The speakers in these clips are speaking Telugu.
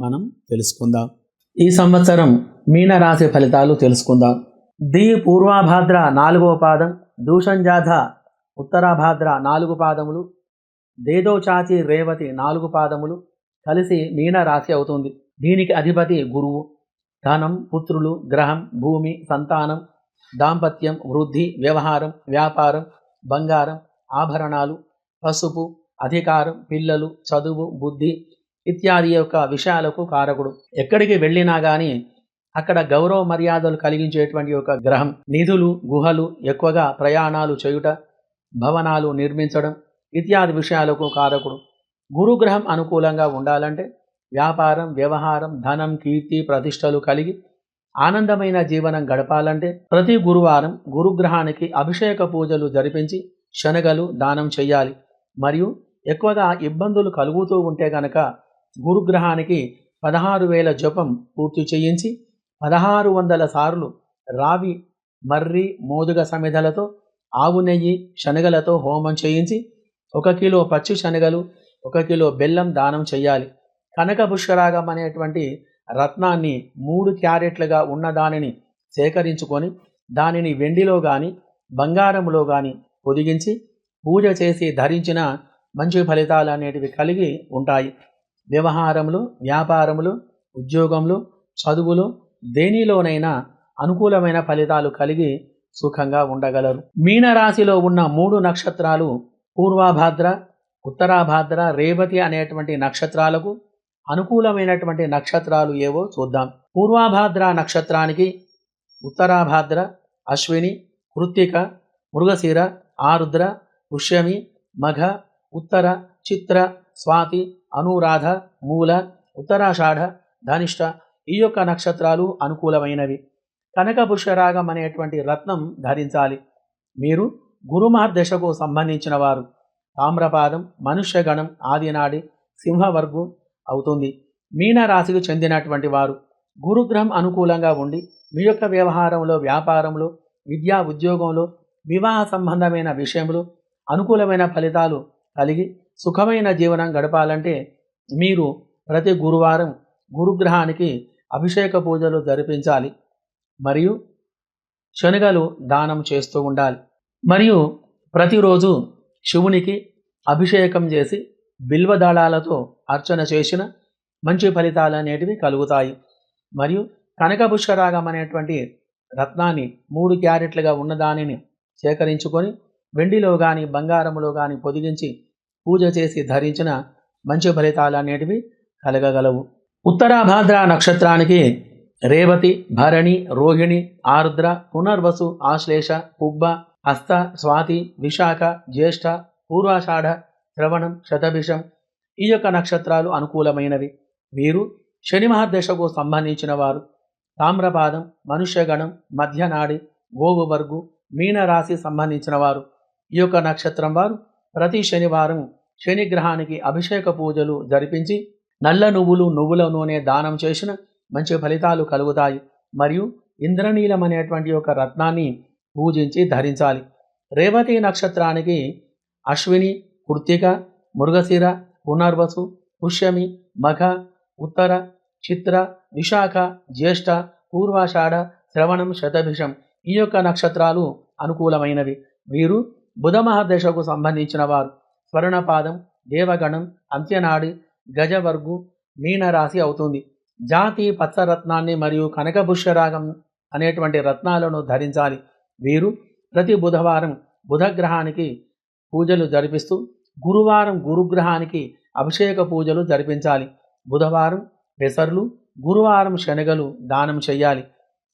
మనం తెలుసుకుందాం. ఈ సంవత్సరం మీనరాశి ఫలితాలు తెలుసుకుందాం. ది పూర్వాభాద్ర నాలుగవ పాదం దూషంజాధ ఉత్తరాభాద్ర నాలుగు పాదములు దేదోచాచి రేవతి నాలుగు పాదములు కలిసి మీనరాశి అవుతుంది. దీనికి అధిపతి గురువు. ధనం పుత్రులు గ్రహం భూమి సంతానం దాంపత్యం వృద్ధి వ్యవహారం వ్యాపారం బంగారం ఆభరణాలు పసుపు అధికారం పిల్లలు చదువు బుద్ధి ఇత్యాది యొక్క విషయాలకు కారకుడు. ఎక్కడికి వెళ్ళినా కానీ అక్కడ గౌరవ మర్యాదలు కలిగించేటువంటి ఒక గ్రహం. నిధులు గుహలు ఎక్కువగా ప్రయాణాలు చేయుట భవనాలు నిర్మించడం ఇత్యాది విషయాలకు కారకుడు. గురుగ్రహం అనుకూలంగా ఉండాలంటే వ్యాపారం వ్యవహారం ధనం కీర్తి ప్రతిష్టలు కలిగి ఆనందమైన జీవనం గడపాలంటే ప్రతి గురువారం గురుగ్రహానికి అభిషేక పూజలు జరిపించి శనగలు దానం చేయాలి. మరియు ఎక్కువగా ఇబ్బందులు కలుగుతూ ఉంటే గనక గురుగ్రహానికి పదహారు వేల జపం పూర్తి చేయించి పదహారు వందల సార్లు రావి మర్రి మోదుగ సమిధలతో ఆవు నెయ్యి శనగలతో హోమం చేయించి ఒక కిలో పచ్చి శనగలు ఒక కిలో బెల్లం దానం చేయాలి. కనక పుష్కరాగం అనేటువంటి రత్నాన్ని మూడు క్యారెట్లుగా ఉన్న దానిని సేకరించుకొని దానిని వెండిలో కానీ బంగారంలో కానీ పొదిగించి పూజ చేసి ధరించిన మంచి ఫలితాలు అనేటివి కలిగి ఉంటాయి. వ్యవహారములు వ్యాపారములు ఉద్యోగములు చదువులు దేనిలోనైనా అనుకూలమైన ఫలితాలు కలిగి సుఖంగా ఉండగలరు. మీనరాశిలో ఉన్న మూడు నక్షత్రాలు పూర్వాభాద్ర ఉత్తరాభాద్ర రేవతి అనేటువంటి నక్షత్రాలకు అనుకూలమైనటువంటి నక్షత్రాలు ఏవో చూద్దాం. పూర్వాభాద్ర నక్షత్రానికి ఉత్తరాభాద్ర అశ్విని కృత్తిక మృగశిర ఆరుద్ర పుష్యమి మఘ ఉత్తర చిత్ర స్వాతి అనురాధ మూల ఉత్తరాషాఢ ధనిష్ట ఈ యొక్క నక్షత్రాలు అనుకూలమైనవి. కనక పుష్యరాగం అనేటువంటి రత్నం ధరించాలి. మీరు గురుమార్దశకు సంబంధించిన వారు. తామ్రపాదం మనుష్యగణం ఆదినాడి సింహవర్గం అవుతుంది. మీనరాశికి చెందినటువంటి వారు. గురుగ్రహం అనుకూలంగా ఉండి మీ యొక్క వ్యవహారంలో వ్యాపారంలో విద్యా ఉద్యోగంలో వివాహ సంబంధమైన విషయంలో అనుకూలమైన ఫలితాలు కలిగి సుఖమైన జీవనం గడపాలంటే మీరు ప్రతి గురువారం గురుగ్రహానికి అభిషేక పూజలు జరిపించాలి. మరియు శనగలు దానం చేస్తూ ఉండాలి. మరియు ప్రతిరోజు శివునికి అభిషేకం చేసి బిల్వదళాలతో అర్చన చేసిన మంచి ఫలితాలు అనేటివి కలుగుతాయి. మరియు కనకపుష్కరాగం అనేటువంటి రత్నాన్ని మూడు క్యారెట్లుగా ఉన్న దానిని సేకరించుకొని వెండిలో కానీ బంగారములో కానీ పొదిగించి పూజ చేసి ధరించిన మంచి ఫలితాలు అనేటివి కలగగలవు. ఉత్తరాభాద్ర నక్షత్రానికి రేవతి భరణి రోహిణి ఆరుద్ర పునర్వసు ఆశ్లేష పుబ్బ హస్త స్వాతి విశాఖ జ్యేష్ఠ పూర్వాషాఢ శ్రవణం శతభిషం ఈ యొక్క నక్షత్రాలు అనుకూలమైనవి. వీరు శని మహర్దశకు సంబంధించిన వారు. తామ్రపాదం మనుష్యగణం మధ్యనాడి గోవువర్గు మీనరాశి సంబంధించిన వారు. ఈ యొక్క నక్షత్రం వారు ప్రతి శనివారం శనిగ్రహానికి అభిషేక పూజలు జరిపించి నల్ల నువ్వులు నువ్వుల నూనె దానం చేసిన మంచి ఫలితాలు కలుగుతాయి. మరియు ఇంద్రనీలం అనేటువంటి ఒక రత్నాన్ని పూజించి ధరించాలి. రేవతి నక్షత్రానికి అశ్విని కృత్తిక మృగశిర పునర్వసు పుష్యమి మఘ ఉత్తర చిత్ర విశాఖ జ్యేష్ఠ పూర్వాషాఢ శ్రవణం శతభిషం ఈ యొక్క నక్షత్రాలు అనుకూలమైనవి. వీరు బుధ మహాదశకు సంబంధించిన వారు స్వర్ణపాదం దేవగణం అంత్యనాడి గజవర్గు మీనరాశి అవుతుంది. జాతి పచ్చరత్నాన్ని మరియు కనకభుష్యరాగం అనేటువంటి రత్నాలను ధరించాలి. వీరు ప్రతి బుధవారం బుధగ్రహానికి పూజలు జరిపిస్తూ గురువారం గురుగ్రహానికి అభిషేక పూజలు జరిపించాలి. బుధవారం పెసర్లు గురువారం శనగలు దానం చేయాలి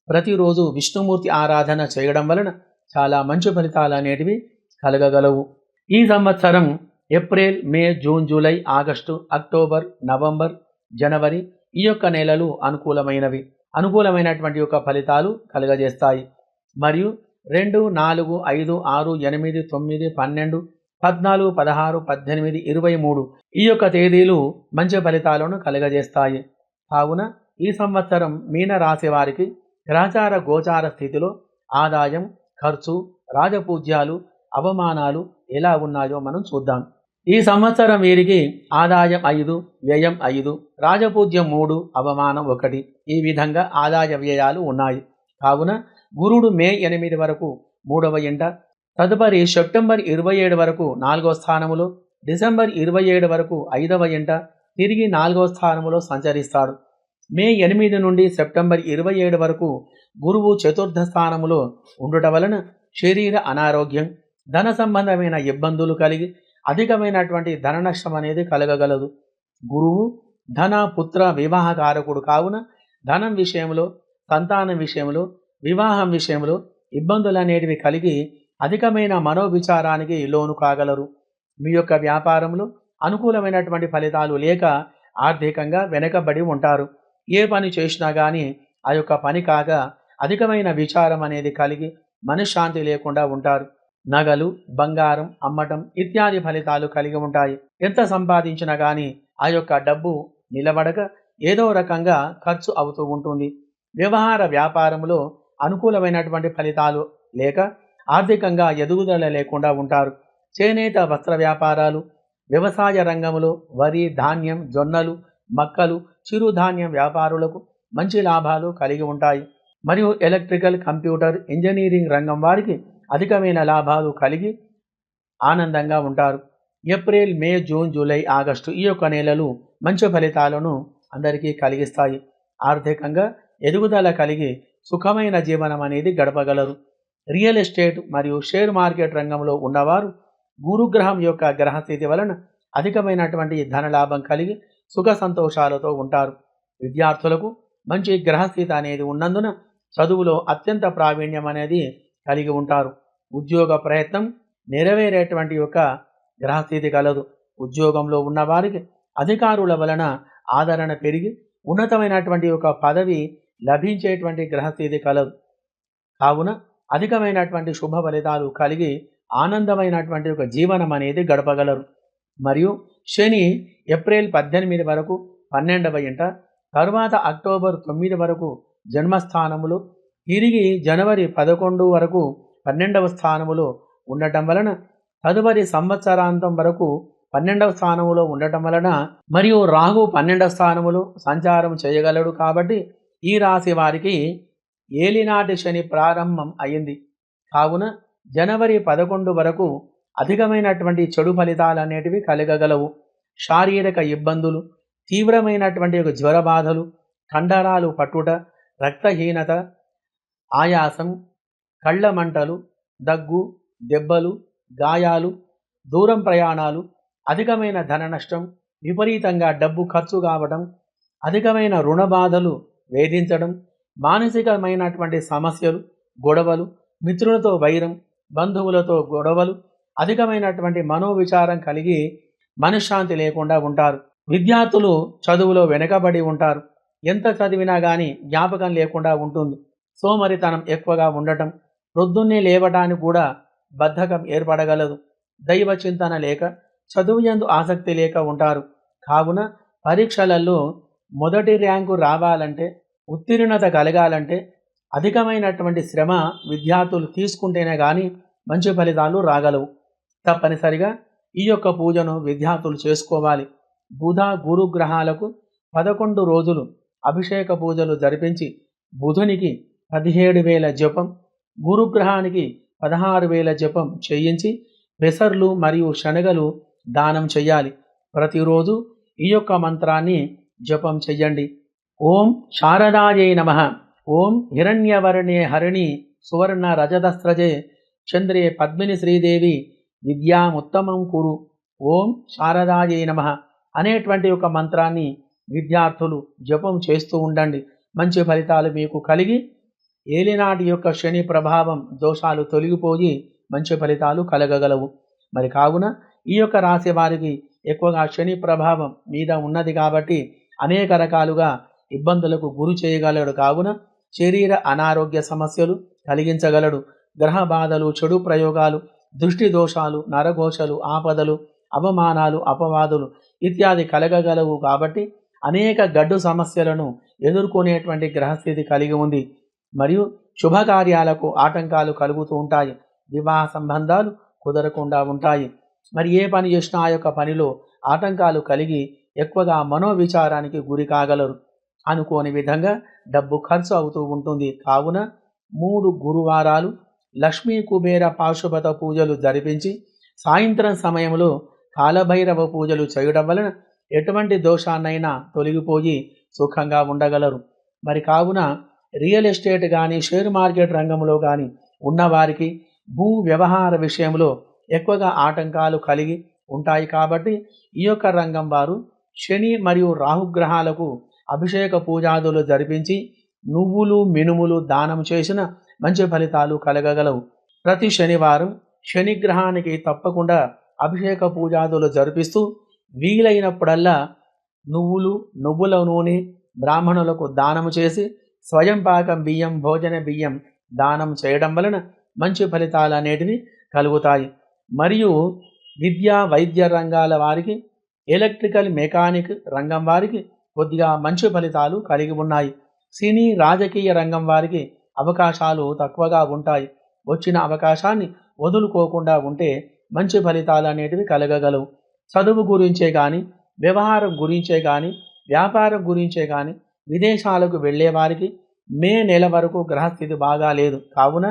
ప్రతిరోజు విష్ణుమూర్తి ఆరాధన చేయడం వలన చాలా మంచి ఫలితాలు అనేటివి కలగగలవు. ఈ సంవత్సరం April May June July August October November జనవరి ఈ యొక్క నెలలు అనుకూలమైనవి. అనుకూలమైనటువంటి యొక్క ఫలితాలు కలుగజేస్తాయి. మరియు రెండు నాలుగు ఐదు ఆరు ఎనిమిది తొమ్మిది పన్నెండు పద్నాలుగు పదహారు పద్దెనిమిది ఇరవై మూడు ఈ యొక్క తేదీలు మంచి ఫలితాలను కలుగజేస్తాయి. కావున ఈ సంవత్సరం మీన రాశి వారికి గ్రహచార గోచార స్థితిలో ఆదాయం ఖర్చు రాజపూజ్యాలు అవమానాలు ఎలా ఉన్నాయో మనం చూద్దాం. ఈ సంవత్సరం వీరికి ఆదాయం ఐదు వ్యయం ఐదు రాజపూజ్యం మూడు అవమానం ఒకటి. ఈ విధంగా ఆదాయ వ్యయాలు ఉన్నాయి. కావున గురుడు మే ఎనిమిది వరకు మూడవ ఇంట తదుపరి సెప్టెంబర్ ఇరవై ఏడు వరకు నాలుగో స్థానములో డిసెంబర్ ఇరవై ఏడు వరకు ఐదవ ఇంట తిరిగి నాలుగో స్థానములో సంచరిస్తాడు. మే ఎనిమిది నుండి సెప్టెంబర్ ఇరవై ఏడు వరకు గురువు చతుర్థ స్థానములో ఉండుట వలన శరీర అనారోగ్యం ధన సంబంధమైన ఇబ్బందులు కలిగి అధికమైనటువంటి ధన నష్టం అనేది కలగగలదు. గురువు ధన పుత్ర వివాహకారకుడు కావున ధనం విషయంలో సంతానం విషయంలో వివాహం విషయంలో ఇబ్బందులు అనేటివి కలిగి అధికమైన మనోవిచారానికి లోను కాగలరు. మీ యొక్క వ్యాపారంలో అనుకూలమైనటువంటి ఫలితాలు లేక ఆర్థికంగా వెనకబడి ఉంటారు. ఏ పని చేసినా కానీ ఆ యొక్క పని కాగా అధికమైన విచారం అనేది కలిగి మనశ్శాంతి లేకుండా ఉంటారు. నగలు బంగారం అమ్మటం ఇత్యాది ఫలితాలు కలిగి ఉంటాయి. ఎంత సంపాదించినా కానీ ఆ యొక్క డబ్బు నిలబడక ఏదో రకంగా ఖర్చు అవుతూ ఉంటుంది. వ్యవహార వ్యాపారంలో అనుకూలమైనటువంటి ఫలితాలు లేక ఆర్థికంగా ఎదుగుదల లేకుండా ఉంటారు. చేనేత వస్త్ర వ్యాపారాలు వ్యవసాయ రంగంలో వరి ధాన్యం జొన్నలు మక్కలు చిరుధాన్యం వ్యాపారులకు మంచి లాభాలు కలిగి ఉంటాయి. మరియు ఎలక్ట్రికల్ కంప్యూటర్ ఇంజనీరింగ్ రంగం వారికి అధికమైన లాభాలు కలిగి ఆనందంగా ఉంటారు. April May June July August ఈ యొక్క నెలలు మంచి ఫలితాలను అందరికీ కలిగిస్తాయి. ఆర్థికంగా ఎదుగుదల కలిగి సుఖమైన జీవనం అనేది గడపగలరు. రియల్ ఎస్టేట్ మరియు షేర్ మార్కెట్ రంగంలో ఉన్నవారు గురుగ్రహం యొక్క గ్రహస్థితి వలన అధికమైనటువంటి ధనలాభం కలిగి సుఖ సంతోషాలతో ఉంటారు. విద్యార్థులకు మంచి గ్రహస్థితి అనేది ఉన్నందున చదువులో అత్యంత ప్రావీణ్యం అనేది కలిగి ఉంటారు. ఉద్యోగ ప్రయత్నం నెరవేరేటువంటి యొక్క గ్రహస్థితి కలదు. ఉద్యోగంలో ఉన్నవారికి అధికారుల వలన ఆదరణ పెరిగి ఉన్నతమైనటువంటి ఒక పదవి లభించేటువంటి గ్రహస్థితి కలదు. కావున అధికమైనటువంటి శుభ ఫలితాలు కలిగి ఆనందమైనటువంటి ఒక జీవనం అనేది గడపగలరు. మరియు శని ఏప్రిల్ పద్దెనిమిది వరకు పన్నెండవ ఇంట తరువాత అక్టోబర్ తొమ్మిది వరకు జన్మస్థానములు తిరిగి జనవరి పదకొండు వరకు పన్నెండవ స్థానములో ఉండటం వలన తదుపరి సంవత్సరాంతం వరకు పన్నెండవ స్థానములో ఉండటం వలన మరియు రాహు పన్నెండవ స్థానములో సంచారం చేయగలడు కాబట్టి ఈ రాశి వారికి ఏలినాటి శని ప్రారంభం అయింది. కావున జనవరి పదకొండు వరకు అధికమైనటువంటి చెడు ఫలితాలు అనేటివి కలగగలవు. శారీరక ఇబ్బందులు తీవ్రమైనటువంటి ఒక జ్వర బాధలు కండరాలు పట్టుట రక్తహీనత ఆయాసం కళ్ళ మంటలు దగ్గు దెబ్బలు గాయాలు దూరం ప్రయాణాలు అధికమైన ధన నష్టం విపరీతంగా డబ్బు ఖర్చు కావడం అధికమైన రుణ బాధలు వేధించడం మానసికమైనటువంటి సమస్యలు గొడవలు మిత్రులతో వైరం బంధువులతో గొడవలు అధికమైనటువంటి మనోవిచారం కలిగి మనశ్శాంతి లేకుండా ఉంటారు. విద్యార్థులు చదువులో వెనుకబడి ఉంటారు. ఎంత చదివినా కానీ జ్ఞాపకం లేకుండా ఉంటుంది. సోమరితనం ఎక్కువగా ఉండటం ప్రొద్దున్నే లేవటానికి కూడా బద్ధకం ఏర్పడగలదు. దైవ చింతన లేక చదువుయందు ఆసక్తి లేక ఉంటారు. కావున పరీక్షలలో మొదటి ర్యాంకు రావాలంటే ఉత్తీర్ణత కలగాలంటే అధికమైనటువంటి శ్రమ విద్యార్థులు తీసుకుంటేనే కానీ మంచి ఫలితాలు రాగలవు. తప్పనిసరిగా ఈ యొక్క పూజను విద్యార్థులు చేసుకోవాలి. బుధ గురు గ్రహాలకు పదకొండు రోజులు అభిషేక పూజలు జరిపించి బుధునికి పదిహేడు వేల జపం గురుగ్రహానికి పదహారు వేల జపం చేయించి పెసర్లు మరియు శనగలు దానం చెయ్యాలి ప్రతిరోజు ఈ యొక్క మంత్రాన్ని జపం చెయ్యండి ఓం శారదాయే నమ. ఓం హిరణ్యవర్ణే హరిణి సువర్ణ రజతస్రజే చంద్రే పద్మిని శ్రీదేవి విద్యాముత్తమం కురు. ఓం శారదాయే నమ అనేటువంటి ఒక మంత్రాన్ని విద్యార్థులు జపం చేస్తూ ఉండండి. మంచి ఫలితాలు మీకు కలిగి ఏలినాటి యొక్క శని ప్రభావం దోషాలు తొలగిపోయి మంచి ఫలితాలు కలగగలవు. మరి కావున ఈ యొక్క రాశి వారికి ఎక్కువగా శని ప్రభావం మీద ఉన్నది కాబట్టి అనేక రకాలుగా ఇబ్బందులకు గురి చేయగలడు. కావున శరీర అనారోగ్య సమస్యలు కలిగించగలడు. గ్రహ బాధలు చెడు ప్రయోగాలు దృష్టి దోషాలు నరఘోషలు ఆపదలు అవమానాలు అపవాదులు ఇత్యాది కలగగలవు కాబట్టి అనేక గడ్డు సమస్యలను ఎదుర్కొనేటువంటి గ్రహస్థితి కలిగి ఉంది. మరియు శుభకార్యాలకు ఆటంకాలు కలుగుతూ ఉంటాయి. వివాహ సంబంధాలు కుదరకుండా ఉంటాయి. మరి ఏ పని చేసినా ఆ యొక్క పనిలో ఆటంకాలు కలిగి ఎక్కువగా మనోవిచారానికి గురి కాగలరు. అనుకోని విధంగా డబ్బు ఖర్చు అవుతూ ఉంటుంది. కావున మూడు గురువారాలు లక్ష్మీ కుబేర పాశుపత పూజలు జరిపించి సాయంత్రం సమయంలో కాలభైరవ పూజలు చేయడం వలన ఎటువంటి దోషాన్నైనా తొలగిపోయి సుఖంగా ఉండగలరు. మరి కావున రియల్ ఎస్టేట్ కానీ షేర్ మార్కెట్ రంగంలో కానీ ఉన్నవారికి భూ వ్యవహార విషయంలో ఎక్కువగా ఆటంకాలు కలిగి ఉంటాయి కాబట్టి ఈ యొక్క రంగం వారు శని మరియు రాహుగ్రహాలకు అభిషేక పూజాదులు జరిపించి నువ్వులు మినుములు దానం చేసిన మంచి ఫలితాలు కలగగలవు. ప్రతి శనివారం శనిగ్రహానికి తప్పకుండా అభిషేక పూజాదులు జరిపిస్తూ వీలైనప్పుడల్లా నువ్వులు నువ్వుల నూనె బ్రాహ్మణులకు దానము చేసి స్వయం పాకం బియ్యం భోజన బియ్యం దానం చేయడం వలన మంచి ఫలితాలు అనేటివి కలుగుతాయి. మరియు విద్యా వైద్య రంగాల వారికి ఎలక్ట్రికల్ మెకానిక్ రంగం వారికి కొద్దిగా మంచి ఫలితాలు కలిగి ఉన్నాయి. సినీ రాజకీయ రంగం వారికి అవకాశాలు తక్కువగా ఉంటాయి. వచ్చిన అవకాశాన్ని వదులుకోకుండా ఉంటే మంచి ఫలితాలు అనేటివి కలగగలవు. చదువు గురించే కానీ వ్యవహారం గురించే కానీ వ్యాపారం గురించే కానీ విదేశాలకు వెళ్ళే వారికి మే నెల వరకు గ్రహస్థితి బాగా లేదు. కావున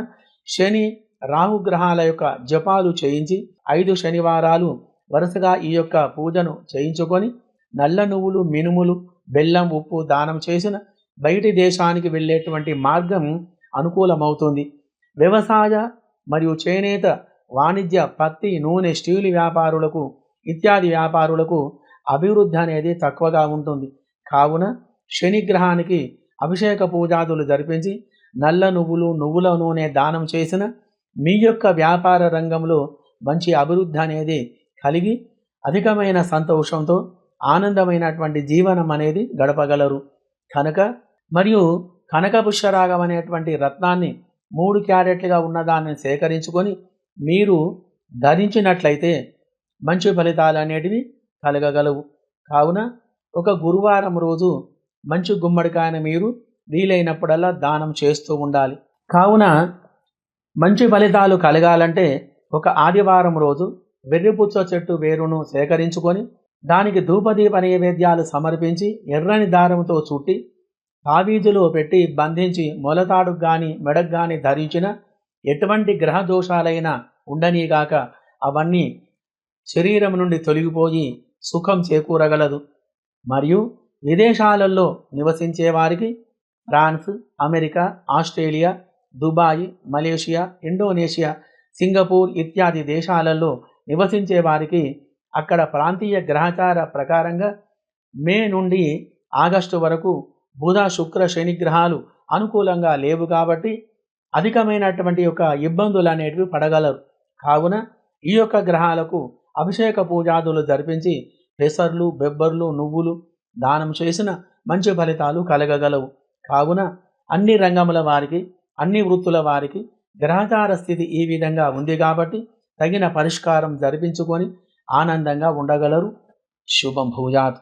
శని రాహు గ్రహాల యొక్క జపాలు చేయించి ఐదు శనివారాలు వరుసగా ఈ యొక్క పూజను చేయించుకొని నల్ల నువ్వులు మినుములు బెల్లం ఉప్పు దానం చేసిన బయటి దేశానికి వెళ్ళేటువంటి మార్గం అనుకూలమవుతుంది. వ్యవసాయ మరియు చేనేత వాణిజ్య పత్తి నూనె స్టీలు వ్యాపారులకు ఇత్యాది వ్యాపారులకు అభివృద్ధి అనేది తక్కువగా ఉంటుంది. కావున శనిగ్రహానికి అభిషేక పూజాదులు జరిపించి నల్ల నువ్వులు నువ్వుల నూనె దానం చేసిన మీ యొక్క వ్యాపార రంగంలో మంచి అభివృద్ధి అనేది కలిగి అధికమైన సంతోషంతో ఆనందమైనటువంటి జీవనం అనేది గడపగలరు. కనుక మరియు కనక పుష్యరాగం అనేటువంటి రత్నాన్ని మూడు క్యారెట్లుగా ఉన్నదాన్ని సేకరించుకొని మీరు ధరించినట్లయితే మంచి ఫలితాలు అనేటివి కలగగలవు. కావున ఒక గురువారం రోజు మంచి గుమ్మడికాయను మీరు వీలైనప్పుడల్లా దానం చేస్తూ ఉండాలి. కావున మంచి ఫలితాలు కలగాలంటే ఒక ఆదివారం రోజు వెర్రిపుచ్చ చెట్టు వేరును సేకరించుకొని దానికి ధూపదీప నైవేద్యాలు సమర్పించి ఎర్రని దారంతో చుట్టి తావీజులో పెట్టి బంధించి మొలతాడుకు గాని మెడకు గాని ధరించిన ఎటువంటి గ్రహ దోషాలైనా ఉండనీగాక అవన్నీ శరీరం నుండి తొలగిపోయి సుఖం చేకూరగలదు. మరియు విదేశాలలో నివసించే వారికి France America Australia Dubai Malaysia Indonesia Singapore ఇత్యాది దేశాలలో నివసించే వారికి అక్కడ ప్రాంతీయ గ్రహచార ప్రకారంగా మే నుండి ఆగస్టు వరకు బుధ శుక్ర శని గ్రహాలు అనుకూలంగా లేవు కాబట్టి అధికమైనటువంటి యొక్క ఇబ్బందులు అనేటివి పడగలరు. కావున ఈ యొక్క గ్రహాలకు అభిషేక పూజాదులు జరిపించి పెసర్లు బెబ్బర్లు నువ్వులు దానం చేసిన మంచి ఫలితాలు కలగగలవు. కావున అన్ని రంగముల వారికి అన్ని వృత్తుల వారికి గ్రహచార స్థితి ఈ విధంగా ఉంది కాబట్టి తగిన పరిష్కారం జరిపించుకొని ఆనందంగా ఉండగలరు. శుభం భూజాత్